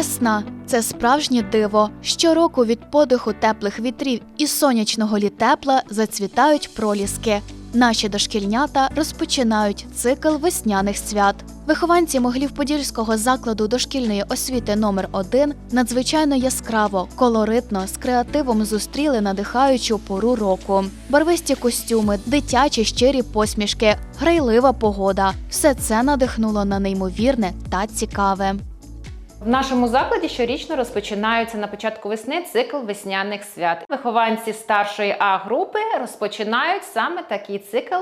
Весна це справжнє диво. Щороку від подиху теплих вітрів і сонячного літепла зацвітають проліски. Наші дошкільнята розпочинають цикл весняних свят. Вихованці Моглів-Подільського закладу дошкільної освіти номер 1 надзвичайно яскраво, колоритно, з креативом зустріли надихаючу пору року. Барвисті костюми, дитячі щирі посмішки, грайлива погода все це надихнуло на неймовірне та цікаве. В нашому закладі щорічно розпочинаються на початку весни цикл весняних свят. Вихованці старшої А групи розпочинають саме такий цикл,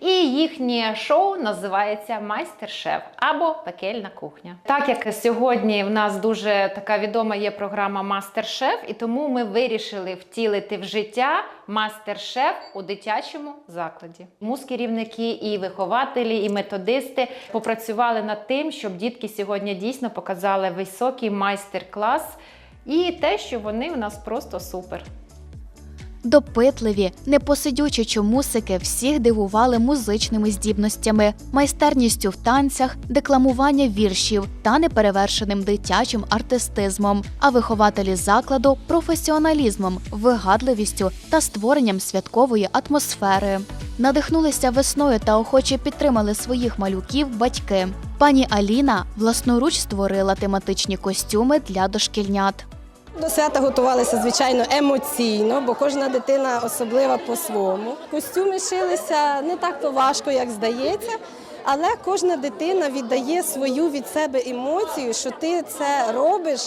і їхнє шоу називається Майстер-шеф або Пекельна кухня. Так як сьогодні в нас дуже така відома є програма Мастер-шеф, і тому ми вирішили втілити в життя мастер-шеф у дитячому закладі. Муз керівники і вихователі, і методисти попрацювали над тим, щоб дітки сьогодні дійсно показали високий майстер-клас і те, що вони у нас просто супер. Допитливі, непосидючі чомусики всіх дивували музичними здібностями, майстерністю в танцях, декламування віршів та неперевершеним дитячим артистизмом, а вихователі закладу професіоналізмом, вигадливістю та створенням святкової атмосфери. Надихнулися весною та охоче підтримали своїх малюків батьки. Пані Аліна власноруч створила тематичні костюми для дошкільнят. До свята готувалися, звичайно, емоційно, бо кожна дитина особлива по-своєму. Костюми шилися не так то важко, як здається, але кожна дитина віддає свою від себе емоцію, що ти це робиш,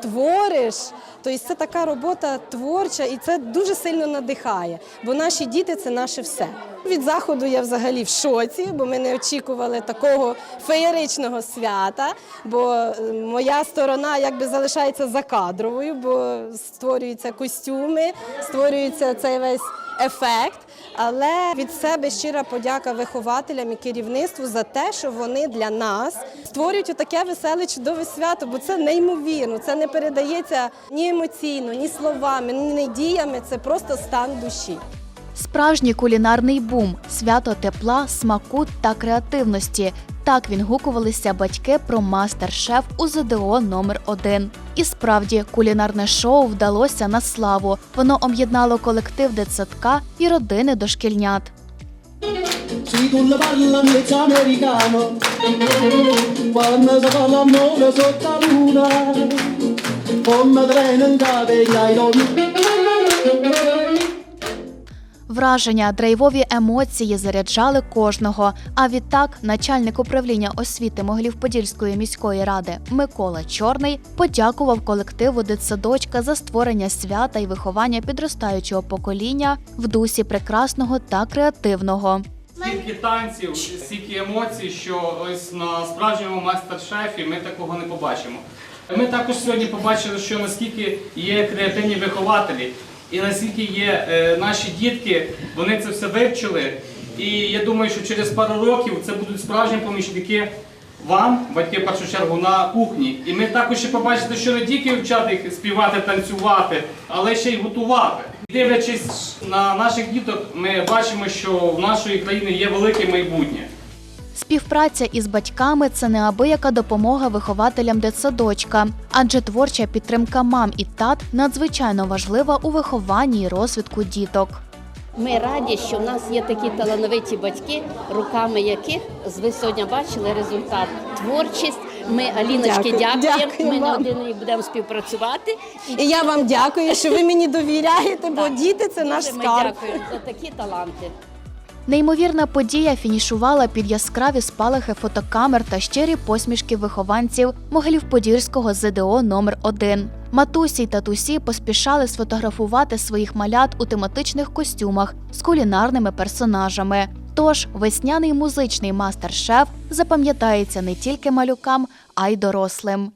твориш. Тобто це така робота творча і це дуже сильно надихає, бо наші діти це наше все. Від заходу я взагалі в шоці, бо ми не очікували такого феєричного свята. Бо е, моя сторона якби залишається закадровою, бо створюються костюми, створюється цей весь ефект. Але від себе щира подяка вихователям і керівництву за те, що вони для нас створюють таке веселе чудове свято, бо це неймовірно. Це не передається ні емоційно, ні словами, ні діями. Це просто стан душі. Справжній кулінарний бум, свято тепла, смаку та креативності. Так відгукувалися батьки про мастер-шеф у ЗДО номер 1 І справді кулінарне шоу вдалося на славу. Воно об'єднало колектив дитсадка і родини дошкільнят. Враження, драйвові емоції заряджали кожного. А відтак, начальник управління освіти Могилів-Подільської міської ради Микола Чорний подякував колективу дитсадочка за створення свята і виховання підростаючого покоління в дусі прекрасного та креативного. Стільки танців, стільки емоцій, що ось на справжньому майстер-шефі ми такого не побачимо. Ми також сьогодні побачили, що наскільки є креативні вихователі, і наскільки є е, наші дітки, вони це все вивчили. І я думаю, що через пару років це будуть справжні помічники вам, батьки в першу чергу, на кухні. І ми також ще побачите, що не тільки вчати їх співати, танцювати, але ще й готувати. Дивлячись на наших діток, ми бачимо, що в нашої країни є велике майбутнє. Співпраця із батьками це неабияка допомога вихователям дитсадочка, адже творча підтримка мам і тат надзвичайно важлива у вихованні і розвитку діток. Ми раді, що в нас є такі талановиті батьки, руками яких ви сьогодні бачили результат. Творчість. Ми Аліночки Дякую. дякуємо. Дякую Ми вам. на один будемо співпрацювати. І я вам дякую, що ви мені довіряєте, бо Так, діти це наш дуже Ми дякуємо за такі таланти. Неймовірна подія фінішувала під яскраві спалахи фотокамер та щирі посмішки вихованців Могилів-Подільського ЗДО номер 1 Матусі й татусі поспішали сфотографувати своїх малят у тематичних костюмах з кулінарними персонажами. Тож весняний музичний мастер-шеф запам'ятається не тільки малюкам, а й дорослим.